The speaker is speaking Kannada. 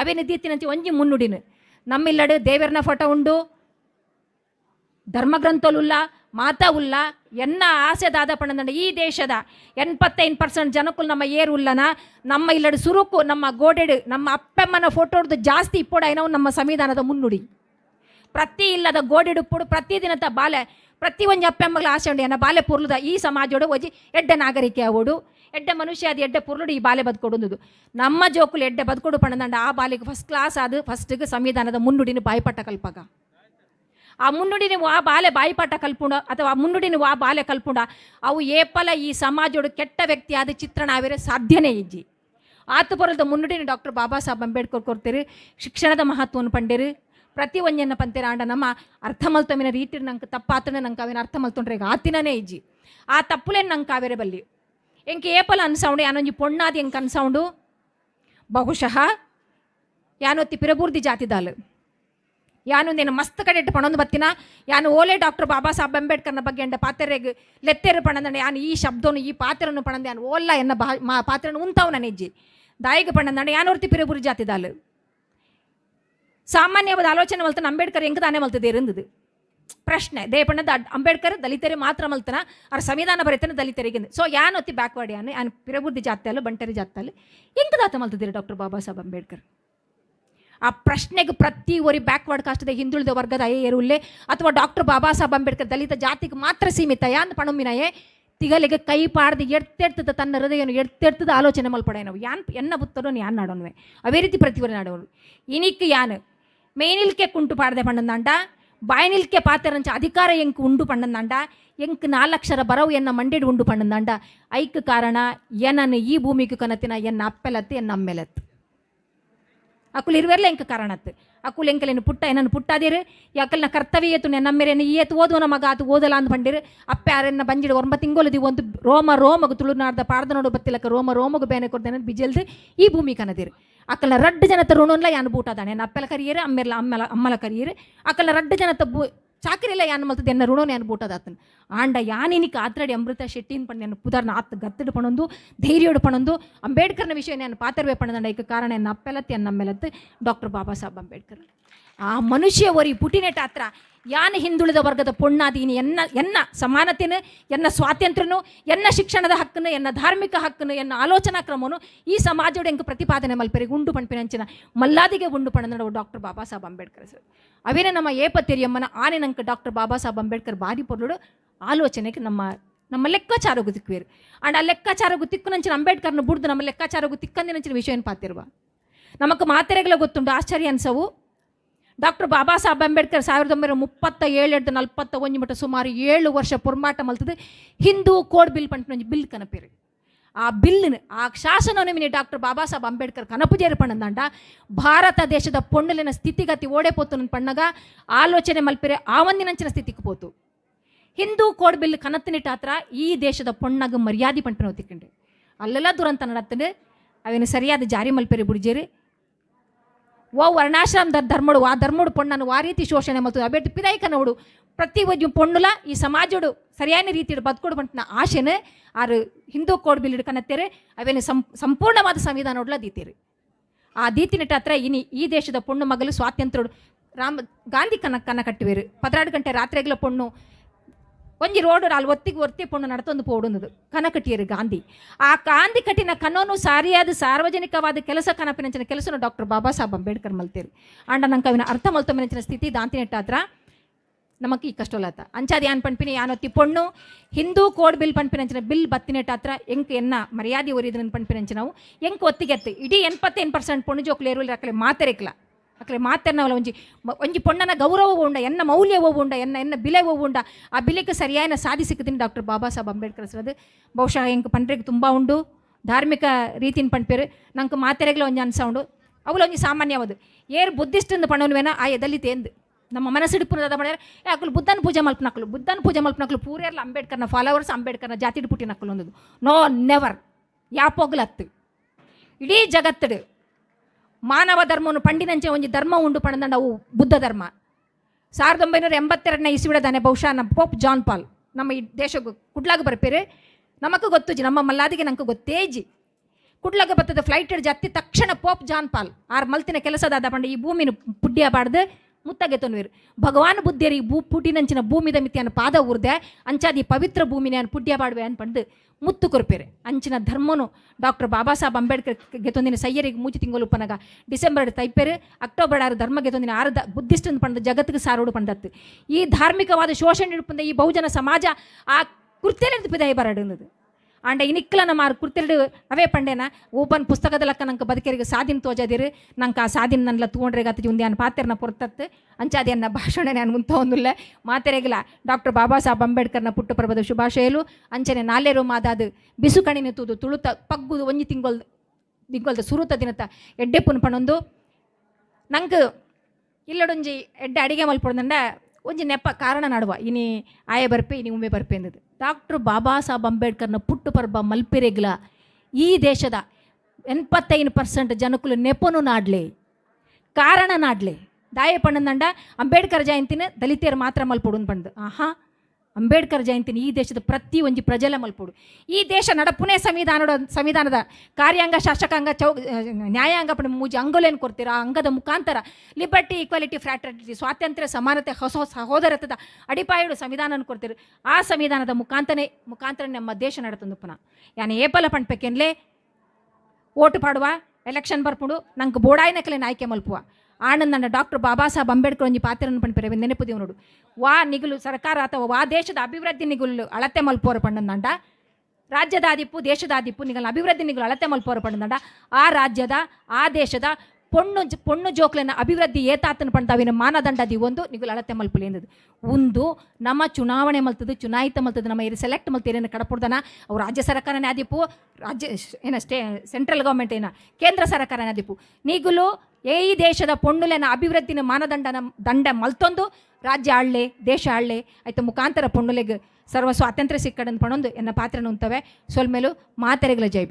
ಅವೇನು ದೀತಿನಂಚೆ ಒಂಜಿ ಮುನ್ನುಡಿನು. ನಮ್ಮಿಲ್ಲಡು ದೇವರನ ಫೋಟೋ ಉಂಡು. ಧರ್ಮಗ್ರಂಥಲುಲ್ಲ ಮಾತ ಉಲ್ಲ ಎನ್ನ ಆಸೆ ದಾದ ಪಣದಂಡ, ಈ ದೇಶದ ಎನ್ಪತ್ತೈನ್ ಪರ್ಸೆಂಟ್ ಜನಕ್ಕೂ ನಮ್ಮ ಏರು ಉಲ್ಲನ ನಮ್ಮ ಇಲ್ಲಡು ಸುರುಕು, ನಮ್ಮ ಗೋಡೆಡು, ನಮ್ಮ ಅಪ್ಪಮ್ಮನ ಫೋಟೋ ಹೊಡ್ದು ಜಾಸ್ತಿ ಇಪ್ಪೋಡ ನಮ್ಮ ಸಂವಿಧಾನದ ಮುನ್ನುಡಿ. ಪ್ರತಿ ಇಲ್ಲದ ಗೋಡೆಡು ಪುಡು ಪ್ರತಿ ದಿನದ ಬಾಲೆ, ಪ್ರತಿ ಒಂಜಿ ಅಪ್ಪಮ್ಮಗಳ ಆಸೆ ಉಂಡು, ಎನ್ನ ಬಾಲೆ ಪುರ್ಲದ ಈ ಸಮಾಜೋಡು ಒಜಿ ಎಡ್ಡ ನಾಗರಿಕೆ ಅವಡು ಎಡ್ಡೆ ಮನುಷ್ಯ ಅದು ಎಡ್ಡೆ ಪುರ್ಲುಡು ಈ ಬಾಲೆ ಬದುಕೊಡುದು ನಮ್ಮ ಜೋಕುಲು ಎಡ್ಡೆ ಬದುಕೊಡು ಪಣದಂಡ, ಆ ಬಾಲಿಗೆ ಫಸ್ಟ್ ಕ್ಲಾಸ್ ಅದು ಫಸ್ಟ್ಗೆ ಸಂವಿಧಾನದ ಮುನ್ನುಡಿನ ಬಾಯಿಪಾಠ ಕಲ್ಪಗ. ಆ ಮುನ್ನುಡಿನ ಆ ಬಾಲೆ ಬಾಯಿಪಾಠ ಕಲ್ಪುಂಡ ಅಥವಾ ಆ ಮುನ್ನುಡಿನ ಆ ಬಾಲೆ ಕಲ್ಪುಂಡ ಅವು ಏಪಲ ಈ ಸಮಾಜೋಡು ಕೆಟ್ಟ ವ್ಯಕ್ತಿ ಆದ ಚಿತ್ರಣ ಆವಿರ ಸಾಧ್ಯನೇ ಇಜ್ಜಿ. ಆತು ಬರಲ್ದ ಮುನ್ನುಡಿನ ಡಾಕ್ಟರ್ ಬಾಬಾ ಸಾಹೇಬ್ ಅಂಬೇಡ್ಕರ್ ಕೊಡ್ತೀರಿ ಶಿಕ್ಷಣದ ಮಹತ್ವವನ್ನು ಪಂಡಿರಿ, ಪ್ರತಿ ಒಂಜನ್ನ ಪಂತೀರ ಆಂಡ ನಮ್ಮ ಅರ್ಥ ಮಲ್ತಮಿನ ರೀತಿ ನಂಗೆ ತಪ್ಪಾತನ ನಂಗೆ ಅವಿನ ಅರ್ಥ ಮಲ್ತೊಂಡ್ರೆ ಈಗ ಆತಿನೇ ಇಜ್ಜಿ. ಆ ತಪ್ಪುಲೇನು ನಂಗೆ ಕಾವೇರೆ ಬಲ್ಲಿ? ಎಂಕೆ ಏಪಲ ಅನ್ಸೌಂಡು? ಯಾನೊಂಜಿ ಪೊಣ್ಣಾದಿ ಎಂಕ್ ಅನ್ಸೌಂಡು? ಬಹುಶಃ ಯಾನೊತ್ತಿ ಪಿರಬೂರ್ದಿ ಜಾತಿದಾಲು ಯಾನು ನೀನು ಮಸ್ತ್ ಕಡೆ ಇಟ್ಟು ಪಣೊಂದು ಬತ್ತಿನ, ಯಾನು ಓಲೆ ಡಾಕ್ಟರ್ ಬಾಬಾ ಸಾಹೇಬ್ ಅಂಬೇಡ್ಕರ್ನ ಬಗ್ಗೆ ಎಂಡ ಪಾತ್ರೆಗೆ ಲೆತ್ತೆರು ಪಣಂದಂಡೆ ಯಾನು ಈ ಶಬ್ದನು, ಈ ಪಾತ್ರೆಯನ್ನು ಪಣಂದ, ಯಾನು ಓಲ್ಲ ಎನ್ನ ಬಾ ಮಾ ಪಾತ್ರೆಯನ್ನು ಉಂತಾವು ನನ್ನ ಹೆಜ್ಜೆ. ದಾಯಿಗೆ ಪಣಂದಂಡೆ ಯಾನೋರ್ತಿ ಪಿರಬೂರಿ ಜಾತಿದಾಲು ಸಾಮಾನ್ಯವಾದ ಆಲೋಚನೆ ಮಲ್ತಾನೆ ಅಂಬೇಡ್ಕರ್ ಹೆಂಗೆ ತಾನೇ ಮಲ್ತದೆ ಇರಂದದು ಪ್ರಶ್ನೆ, ದೇಪಣ್ಣದ ಅಂಬೇಡ್ಕರ್ ದಲಿತರೇ ಮಾತ್ರ ಮಲ್ತನ, ಅವ್ರ ಸಂವಿಧಾನ ಬರೀತಾನೆ ದಲಿತರಿಗೆ ಸೊ ಯಾನ್ ಒತ್ತಿ ಬ್ಯಾಕ್ವರ್ಡ್ ಯಾನು ಯಾನು ಪಿರಬುದ್ಧಿ ಜಾತಲ್ಲ ಬಂಟರಿ ಜಾತಲ್ಲ ಹೆಂಗೆ ದಾತ ಮಲ್ತದಿರಿ ಡಾಕ್ಟರ್ ಬಾಬಾ ಸಾಹೇಬ್ ಅಂಬೇಡ್ಕರ್. ಆ ಪ್ರಶ್ನೆಗೆ ಪ್ರತಿ ಒರಿ ಬ್ಯಾಕ್ವರ್ಡ್ ಕಾಸ್ಟದ ಹಿಂದುಳಿದ ವರ್ಗದ ಅಯ್ಯರುಲ್ಲೇ ಅಥವಾ ಡಾಕ್ಟರ್ ಬಾಬಾ ಸಾಹೇಬ್ ಅಂಬೇಡ್ಕರ್ ದಲಿತ ಜಾತಿಗೆ ಮಾತ್ರ ಸೀಮಿತ, ಯಾನ್ ಪಣಮಿನಯೇ, ತಿಗಲಿಗೆ ಕೈ ಪಾಡ್ದು ಎಡ್ತೆಡ್ತದ ತನ್ನ ಹೃದಯನು, ಎಡ್ತೆಡ್ತದ ಆಲೋಚನೆ ಮಲ್ಪಡೆ ನಾವು, ಯಾನ್ ಎನ್ನ ಬುತ್ತಡೋ ಯಾನ್ ನಾಡೋನ್ವೆ ಅವೇ ರೀತಿ ಪ್ರತಿವರೆ ನಾಡೋರು. ಇನಿಕ್ ಯಾನ್, ಮೇನಿಲ್ಕೆ ಕುಂಟು ಪಾಡ್ದೆ ಪಣ್ಣಂದಾಂಡ ಬಾಯನಿಲ್ಕೆ ಪಾತೆರಂಚ ಅಧಿಕಾರ ಎಂಕ್ ಉಂಡು ಪಣ್ಣಂದಾಂಡ ಎಂಕ್ ನಾಲಕ್ಷರ ಬರವು ಎನ್ನ ಮಂಡೆಡು ಉಂಡು ಪಣ್ಣಂದಾಂಡ ಐಕ್ ಕಾರಣ ಏನನ್ನು ಈ ಭೂಮಿಗೆ ಕನತಿನ ಎನ್ನ ಅಪ್ಪೆಲತ್ತು ಎನ್ನ ಅಮ್ಮೆಲತ್ತು ಅಕುಲ್ ಇರುವೆರ್ಲ ಎಂಕ ಕಾರಣತ್ ಅಕುಲ್ ಎಂಕಲೇನು ಪುಟ್ಟ ಏನನ್ನು ಪುಟ್ಟಾದಿರು ಯಾಕಲ್ನ ಕರ್ತವ್ಯ ಏತು ನಮ್ಮೆರೇನು ಈಯತ್ ಓದುವನ ಮಗ ಆತು ಓದಲ ಅಂದ್ ಬಂದಿರು ಅಪ್ಪೆ ಯಾರನ್ನ ಬಂಜಿಡು ಒರ್ಮ ತಿಂಗೊಲದಿ ಒಂದು ರೋಮ, ರೋಮಗು ತುಳುನಾಡ್ದ ಪಾಡ್ದ ನೋಡು ಬತ್ತಿಲಕ ರೋಮ, ರೋಮಗು ಬೇನೆ ಕೊಡ್ದೇನೆ ಬಿಜಲ್ದು ಈ ಭೂಮಿ ಕನದಿರು ಅಕ್ಕಲ ರಡ್ಡ ಜನತ ಋಣನ್ಲ ಯಾನು ಬೂಟಾದಾಣೆ ಅಪ್ಪೆಲ ಕರಿಯರು ಅಮ್ಮೆಲ್ಲ ಅಮ್ಮೆಲ, ಅಮ್ಮಲ ಕರಿಯರು, ಅಕಲನ ರಡ್ಡ ಜನತ ಬೂ ಚಾಕರಿಲ್ಲ ಯಾನ್ ಮಲ್ತದ ಎನ್ನ ಋಣೋನ್ ಯಾನ್ ಆತನ. ಆಂಡ ಯಾನಿನಿ ಆತ್ರಡಿ ಅಮೃತ ಶೆಟ್ಟಿನ್ ಪಣ ನಾನು ಪುದರ್ನ ಆತ್ ಗತ್ತಡ ಪಣೊಂದು ಧೈರ್ಯೋಡು ಪಣೊಂದು, ಅಂಬೇಡ್ಕರ್ನ ವಿಷಯ ನಾನು ಪಾತರ್ವೆ ಪಣದಂಡ ಐಕ ಕಾರಣ ಅಪ್ಪೆಲತ್ ಎನ್ನ ಅಮ್ಮೆಲತ್ತು ಡಾಕ್ಟರ್ ಬಾಬಾ ಸಾಹೇಬ್ ಅಂಬೇಡ್ಕರ್. ಆ ಮನುಷ್ಯ ಒರಿ ಪುಟಿನೆಟ್ ಆತ್ರ ಯಾನ್ ಹಿಂದುಳಿದ ವರ್ಗದ ಪೊಣ್ಣಾದೀನಿ ಎನ್ನ ಎನ್ನ ಸಮಾನತೆನು, ಎನ್ನ ಸ್ವಾತಂತ್ರ್ಯನು, ಎನ್ನ ಶಿಕ್ಷಣದ ಹಕ್ಕನ್ನು, ಎನ್ನ ಧಾರ್ಮಿಕ ಹಕ್ಕನ್ನು, ಎನ್ನ ಆಲೋಚನಾ ಕ್ರಮನು ಈ ಸಮಾಜೋಡು ಹೆಂಗೆ ಪ್ರತಿಪಾದನೆ ಮಲ್ಪೆರಿಗೆ ಉಂಡು ಪಣಪಿನಂಚಿನ ಮಲ್ಲಾದಿಗೆ ಉಂಡು ಪಣದ ಡಾಕ್ಟರ್ ಬಾಬಾ ಸಾಹೇಬ್ ಅಂಬೇಡ್ಕರ್ ಸರ್. ಅವೇನೇ ನಮ್ಮ ಏಪತಿರಿಯಮ್ಮನ ಆನೆ ನಂಕ ಡಾಕ್ಟರ್ ಬಾಬಾ ಸಾಹೇಬ್ ಅಂಬೇಡ್ಕರ್ ಬಾರಿ ಪೊರ್ಲುಡು ಆಲೋಚನೆಗೆ ನಮ್ಮ ನಮ್ಮ ಲೆಕ್ಕಾಚಾರ ಗುತ್ತಿಕ್ವೇರು ಅಂಡ್ ಆ ಲೆಕ್ಕಾಚಾರ ಗುತ್ತಿಕ್ಕು ನಂಚಿನ ಅಂಬೇಡ್ಕರ್ನ ಬುಡ್ದು ನಮ್ಮ ಲೆಕ್ಕಾಚಾರ ಗುತ್ತಿಕ್ಕಂದಿನಂಚಿನ ವಿಷಯ ಏನು ಪಾತಿರುವ? ನಮಗೆ ಮಾತೆರೆಗಳ ಗೊತ್ತುಂಡು ಆಶ್ಚರ್ಯ ಅನ್ಸವು ಡಾಕ್ಟರ್ ಬಾಬಾ ಸಾಹೇಬ್ ಅಂಬೇಡ್ಕರ್ ಸಾವಿರದ ಒಂಬೈನೂರ ಮುಪ್ಪತ್ತ ಏಳು ನಲ್ಪತ್ತ ಒಂಜಿ ಮಟ್ಟ ಸುಮಾರು ಏಳು ವರ್ಷ ಪುರ್ಮಾಟ ಮಲ್ತದೆ. ಹಿಂದೂ ಕೋಡ್ ಬಿಲ್ ಪಂಟ್ ಬಿಲ್ ಕನಪೇರು. ಆ ಬಿಲ್ಲಿನ, ಆ ಶಾಸನ ಮಿನಿ ಡಾಕ್ಟರ್ ಬಾಬಾ ಸಾಹೇಬ್ ಅಂಬೇಡ್ಕರ್ ಕನಪುಜೇರು ಪಣ್ಣಂದಾಂಡ ಭಾರತ ದೇಶದ ಪೊಣ್ಣಲಿನ ಸ್ಥಿತಿಗತಿ ಓಡೆ ಪೋತು ಪಣ್ಣಗ, ಆಲೋಚನೆ ಮಲ್ಪೆರೆ ಆ ಒಂದಿನಂಚಿನ ಸ್ಥಿತಿಗೆ ಪೋತು. ಹಿಂದೂ ಕೋಡ್ ಬಿಲ್ ಕನತ್ತಿನಿಟ್ಟಾತ್ರ ಈ ದೇಶದ ಪೊಣ್ಣಗ ಮರ್ಯಾದೆ ಪಂಟನ ಒತ್ತಿಕೊಂಡೆ ಅಲ್ಲೆಲ್ಲ ದುರಂತ ನಡತ್ತನೆ ಅವೇನು ಸರಿಯಾದ ಜಾರಿ ಮಲ್ಪೆರೆ ಬುಡಿಜೇರಿ? ಓ ವರ್ಣಾಶ್ರಮ ಧರ್ಮಡು ಆ ಧರ್ಮಡು ಪೊಣ್ಣನ್ನು ಆ ರೀತಿ ಶೋಷಣೆ ಮತ್ತು ಪಿದಾಯಿಕ ನೋಡು. ಪ್ರತಿ ಒಂದು ಪೊಣ್ಣುಲ, ಈ ಸಮಾಜಡು ಸರಿಯಾದ ರೀತಿಯಲ್ಲಿ ಬದುಕೊಡು ಬಂಟನ ಆಶೆನ ಆರು ಹಿಂದೂ ಕೋಡ್ ಬಿಲ್ ಹಿಡ್ಕನತ್ತೇರೆ ಅವೇನು ಸಂ, ಸಂಪೂರ್ಣವಾದ ಸಂವಿಧಾನ ಒಡ್ಲ ದೀತೀರಿ. ಆ ದೀತಿ ನಿಟ್ಟ ಹತ್ರ ಇನಿ ಈ ದೇಶದ ಪೊಣ್ಣು ಮಗಲು ಸ್ವಾತಂತ್ರ್ಯ ರಾಮ, ಗಾಂಧಿ ಕನ ಕನ ಕಟ್ಟಿವೇರು ಪದ್ರಾಡು ಗಂಟೆ ರಾತ್ರಿಗಳ ಪೊಣ್ಣು. ಒಂಜಿ ರೋಡ್ ಅಲ್ಲಿ ಒತ್ತಿಗೆ ಒತ್ತಿ ಪೊಣ್ಣು ನಡತೊಂದು ಪೋಡುನದು ಕನಕಟ್ಟಿಯರು ಗಾಂಧಿ. ಆ ಗಾಂಧಿ ಕಟ್ಟಿನ ಕನೋನು ಸಾರಿಯಾದ ಸಾರ್ವಜನಿಕವಾದ ಕೆಲಸ ಕನಪಿನಂಚಿನ ಕೆಲಸನ ಡಾಕ್ಟರ್ ಬಾಬಾ ಸಾಹೇಬ್ ಅಂಬೇಡ್ಕರ್ ಮಲ್ತೇರು. ಅಂಡ ನಂಗೆ ಅವಿನ ಅರ್ಥ ಮಲ್ತೊಮ್ಮನಂಚಿನ ಸ್ಥಿತಿ ದಾಂತಿ ನೆಟ್ಟಾತ್ರ ನಮಕ್ ಈ ಕಷ್ಟೋಲತ್ತ ಅಂಚಾದ ಯಾನ್ ಪಂಪಿನಿ ಯಾನೊತ್ತಿ ಪೊಣ್ಣು, ಹಿಂದೂ ಕೋಡ್ ಬಿಲ್ ಪಂಪಿನಂಚಿನ ಬಿಲ್ ಬತ್ತಿನೆಟ್ಟಾತ್ರ ಎಂಕ್ ಎನ್ನ ಮರ್ಯಾದೆ ಒರಿದನ ಪಂಪಿನಂಚಿನವು ಎಂಕ್ ಒತ್ತಿಗೆತ್ತು. ಇಡೀ ಎನ್ಪತ್ತೇನು ಪರ್ಸೆಂಟ್ ಪೊಣ್ಣು ಜೋಕ್ಲೇರು ಅಕಲೆ ಮಾತೆರೆಕ್ಲ. ಅಕಲೆ ಮಾತೆನ್ನವಲ್ಲ ಒಂಜಿ ಒಂಜಿ ಪೊಣ್ಣನ ಗೌರವ ಉಂಡ, ಎನ್ನ ಮೌಲ್ಯ ಉಂಡ, ಎನ್ನ ಎನ್ನ ಬಿಲೆ ಉಂಡ. ಆ ಬಿಲೆಗೆ ಸಾಧಿ ಸಿಕ್ಕದಿನ ಡಾಕ್ಟರ್ ಬಾಬಾ ಸಾಹೇಬ್ ಅಂಬೇಡ್ಕರ್ ಹೆಸರದು ಬಹುಶಃ ಎಂಕ್ ಪಂಡ್ರೆಗೆ ತುಂಬ ಉಂಡು, ಧಾರ್ಮಿಕ ರೀತಿನ ಪಂಡ್ಪೇರು ನಂಗೆ ಮಾತೆರೆಗ್ಲ ಒಂಜಿ ಅನ್ಸ ಉಂಡು. ಅವಳು ಒಂಜಿ ಸಾಮಾನ್ಯವಾದ. ಏರ್ ಬುದ್ಧಿಸ್ಟಿಂದ ಪಣವನ್ವೇನ ಆ ಎದಲ್ಲಿ ತೇಂದು. ನಮ್ಮ ಮನಸ್ಸಿಡುಪುನ ಅದ ಮಾಡ್ಯಾರ ಅಕ್ಕಲು ಬುದ್ಧನ ಪೂಜೆ ಮಲ್ಪನಕ್ಕಲು ಬುದ್ಧನ ಪೂಜೆ ಮಲ್ಪನಕ್ಕಲು ಪೂರೆಲ್ಲ ಅಂಬೇಡ್ಕರ್ನ ಫಾಲೋವರ್ಸ್, ಅಂಬೇಡ್ಕರ್ನ ಜಾತಿ ಪುಟ್ಟಿನ ನಕ್ಕಲು ಒಂದದು. No, never. ಯಾಪೋಗ್ಲತ್ತು. ಇಡೀ ಜಗತ್ತಡು. ಮಾನವ ಧರ್ಮವನ್ನು ಪಂಡಿನಂಚೆ ಒಂದು ಧರ್ಮ ಉಂಡು ಪಣದಂಡ ಅವು ಬುದ್ಧ ಧರ್ಮ. ಸಾವಿರದ ಒಂಬೈನೂರ ಎಂಬತ್ತೆರಡನೇ ಇಸ್ವಿಡದಾನೆ ಬಹುಶಃ ನಮ್ಮ ಪೋಪ್ ಜಾನ್ ಪಾಲ್ ನಮ್ಮ ಈ ದೇಶ ಕುಡ್ಲಾಗ ಬರ್ಪೇರೆ. ನಮಗೂ ಗೊತ್ತುಜಿ ನಮ್ಮ ಮಲ್ಲಾದಿಗೆ ನಂಗೆ ಗೊತ್ತೇಜಿ ಕುಡ್ಲಾಗ ಬತ್ತದ ಫ್ಲೈಟ್ ಜತ್ತಿ ತಕ್ಷಣ ಪೋಪ್ ಜಾನ್ ಪಾಲ್ ಆರ್ ಮಲ್ತಿನ ಕೆಲಸದಾದ ಪಂಡ ಈ ಭೂಮಿನ ಪುಡ್ಯ ಬಾಡ್ದು ಮುತ್ತಗೆ ತೊಂದ್ವಿರು ಭಗವಾನ್ ಬುದ್ಧಿಯರಿಗೆ ಭೂ ಪುಟಿನಂಚಿನ ಭೂಮಿದ ಮಿತಿಯನ್ನು ಪಾದ ಊರ್ದೆ, ಅಂಚಾದಿ ಪವಿತ್ರ ಭೂಮಿನ ಪುಡ್ಯ ಬಾಡ್ವೆ ಅನ್ ಪಂಡು ಮುತ್ತು ಕೊರಪೇರೆ. ಅಂಚಿನ ಧರ್ಮನು ಡಾಕ್ಟರ್ ಬಾಬಾ ಸಾಹೇಬ್ ಅಂಬೇಡ್ಕರ್ ಗೆತೊಂದಿನ ಸಯ್ಯರಿಗೆ ಮೂಚಿ ತಿಂಗಳು ಉಪನಗ ಡಿಸೆಂಬರ್ ತೈಪೇರೆ ಅಕ್ಟೋಬರ್ ಆರು ಧರ್ಮ ಗೆತೊಂದಿನ ಆರು ದ ಬುದ್ಧಿಸ್ಟ್ ಪಂಡ ಜಗತ್ತಿಗೆ ಸಾರೋಡು ಪಂಡತ್ ಈ ಧಾರ್ಮಿಕವಾದ ಶೋಷಣೆ ಪಂದ ಈ ಬಹುಜನ ಸಮಾಜ ಆ ಕುರ್ತಿಯಲ್ಲಿ ಪದಾಯ ಬರಡುന്നത് ಆಂಡ ಇನಿಕ್ಲನ ಮಾರು ಕುರ್ತಿಲ್ಡು ಅವೇ ಪಂಡೇನ, ಓಪನ್ ಪುಸ್ತಕದ ಲಕ್ಕ ನಂಗೆ ಬದುಕರಿಗೆ ಸಾದಿನ ತೋಜದಿರು ನಂಗೆ ಆ ಸಾದಿನ ನನ್ಲ ತಗೊಂಡ್ರೆ ಗತಿ ಉಂದಿ ಪಾತೆರ್ನ ಪೊರ್ತತ್ತು, ಅಂಚಾದಿ ಅನ್ನ ಭಾಷಣ ನಾನು ಮುಂತ ಮಾತೆರೆಗಿಲ್ಲ ಡಾಕ್ಟರ್ ಬಾಬಾ ಸಾಹೇಬ್ ಅಂಬೇಡ್ಕರ್ನ ಪುಟ್ಟಪರ್ವದ ಶುಭಾಶಯಲು, ಅಂಚನೆ ನಾಲೇರು ಮಾದಾದು ಬಿಸು ಕಣಿನ ತೂದು ತುಳುತ ಪಗ್ಗುದು ಒಂಜಿ ತಿಂಗೊಲ್ ತಿಂಗೊಲ್ದ ಸುರುತ ದಿನತ ಎಡ್ಡೆ ಪುನ್ಪಣೊಂದು ನಂಗೆ ಇಲ್ಲಡೊಂಜಿ ಎಡ್ಡೆ ಅಡಿಗೆ ಮಲ್ಪೊಡ್ದಂಡ ಒಂಜಿ ನೆಪ್ಪ ಕಾರಣ ನಡುವ, ಇನಿ ಆಯೆ ಬರ್ಪೆ, ಇನಿ ಉಮ್ಮೆ ಬರ್ಪೆ ಎಂದದು. ಡಾಕ್ಟರ್ ಬಾಬಾ ಸಾಹೇಬ್ ಅಂಬೇಡ್ಕರ್ನ ಪುಟ್ಟು ಪರ್ಬ ಮಲ್ಪೆರೆಗ್ಲ ಈ ದೇಶದ ಎನ್ಪತ್ತೈದು ಪರ್ಸೆಂಟ್ ಜನಕುಲು ನೆಪನು ನಾಡ್ಲಿ, ಕಾರಣ ನಾಡ್ಲಿ. ದಾಯಪಣ್ಣ ದಂಡ ಅಂಬೇಡ್ಕರ್ ಜಯಂತಿನ ದಲಿತರು ಮಾತ್ರ ಮಲ್ಪೊಡು ಪಂಡು ಆಹಾ. ಅಂಬೇಡ್ಕರ್ ಜಯಂತಿನ ಈ ದೇಶದ ಪ್ರತಿ ಒಂಜಿ ಪ್ರಜಲ ಮಲ್ಪುಡು. ಈ ದೇಶ ನಡಪುನೆ ಸಂವಿಧಾನದ ಸಂವಿಧಾನದ ಕಾರ್ಯಾಂಗ, ಶಾಸಕಾಂಗ, ಚೌ ನ್ಯಾಯಾಂಗ ಪಣ ಮೂಜಿ ಅಂಗಲೇನು ಕೊಡ್ತೀರ, ಆ ಅಂಗದ ಮುಖಾಂತರ ಲಿಬರ್ಟಿ, ಈಕ್ವಾಲಿಟಿ, ಫ್ರಾಟರ್ನಿಟಿ, ಸ್ವಾತಂತ್ರ್ಯ, ಸಮಾನತೆ, ಹೊಸ ಸಹೋದರತದ ಅಡಿಪಾಯುಡು ಸಂವಿಧಾನ ಕೊಡ್ತೀರಿ. ಆ ಸಂವಿಧಾನದ ಮುಖಾಂತರನೇ ಮುಖಾಂತರ ನಮ್ಮ ದೇಶ ನಡತಂದು ಪುನಃ. ಯಾನೆ ಏಪಲ ಪಣ್ಪೆಕೆನ್ಲೆ, ಓಟು ಪಾಡುವ, ಎಲೆಕ್ಷನ್ ಬರ್ಪುಡು, ನಂಗೆ ಬೋಡಾಯಿನಕಲೆ ಆಯ್ಕೆ ಮಲ್ಪುವ. ಆನಂದ್ ನನ್ನ ಡಾಕ್ಟರ್ ಬಾಬಾ ಸಾಹೇಬ್ ಅಂಬೇಡ್ಕರ್ ಒಂಜಿ ಪಾತ್ರನ ಪಣ್ಪೆರೆ ನೆನಪು ನೋಡು ವಾ ನಿಗಲು ಸರ್ಕಾರ ಅಥವಾ ವಾ ದೇಶದ ಅಭಿವೃದ್ಧಿ ನಿಗುಲು ಅಳತೆ ಮಲ್ಪೋರ ಪಂಡಂದಂಡ. ರಾಜ್ಯದ ಆದಿಪ್ಪು ದೇಶದ ನಿಗಲ್ ಅಭಿವೃದ್ಧಿ ನಿಗುಲು ಅಳತೆ ಮಲ್ಪೋರ ಪಂಡಂದಂಡ. ಆ ರಾಜ್ಯದ, ಆ ದೇಶದ ಪೊಣ್ಣು ಪೊಣ್ಣು ಜೋಕ್ಲೆನ ಅಭಿವೃದ್ಧಿ ಏತಾತನ ಪಂಡವಿನ ಮಾನದಂಡದಿ ಒಂದು, ನಿಗುಲು ಅಳತೆ ಮಲ್ಪುಲಿ ಎಂದದು ಒಂದು, ನಮ್ಮ ಚುನಾವಣೆ ಮಲ್ತದು, ಚುನಾಯಿತ ಮಲ್ತದು, ನಮ್ಮ ಇರು ಸೆಲೆಕ್ಟ್ ಮಲ್ತೀರೇನು ಕಡಪುಡ್ದನ ಅವು ರಾಜ್ಯ ಸರ್ಕಾರನೇ ಆದಿಪ್ಪು ರಾಜ್ಯ ಏನ ಸ್ಟೇ ಸೆಂಟ್ರಲ್ ಗೌರ್ಮೆಂಟ್ ಏನ? ಕೇಂದ್ರ ಸರ್ಕಾರನೇ ಆದಿಪ್ಪು ನೀಗುಲು ಏ ದೇಶದ ಪೊಣ್ಣುಲೆನ ಅಭಿವೃದ್ಧಿನ ಮಾನದಂಡನ, ದಂಡ ಮಲ್ತೊಂದು, ರಾಜ್ಯ ಆಳ್ಳೆ, ದೇಶ ಆಳ್ಳೆ, ಆಯ್ತು ಮುಖಾಂತರ ಪೊಣ್ಣುಲೆಗೆ ಸರ್ವ ಸ್ವಾತಂತ್ರ್ಯ ಸಿಕ್ಕಡನ್ ಪಣೊಂದು ಎನ್ನ ಪಾತ್ರನ ಉಂತವೆ. ಸೊಲ್ಮೇಲು ಮಾತರೆಗಳ ಜೈ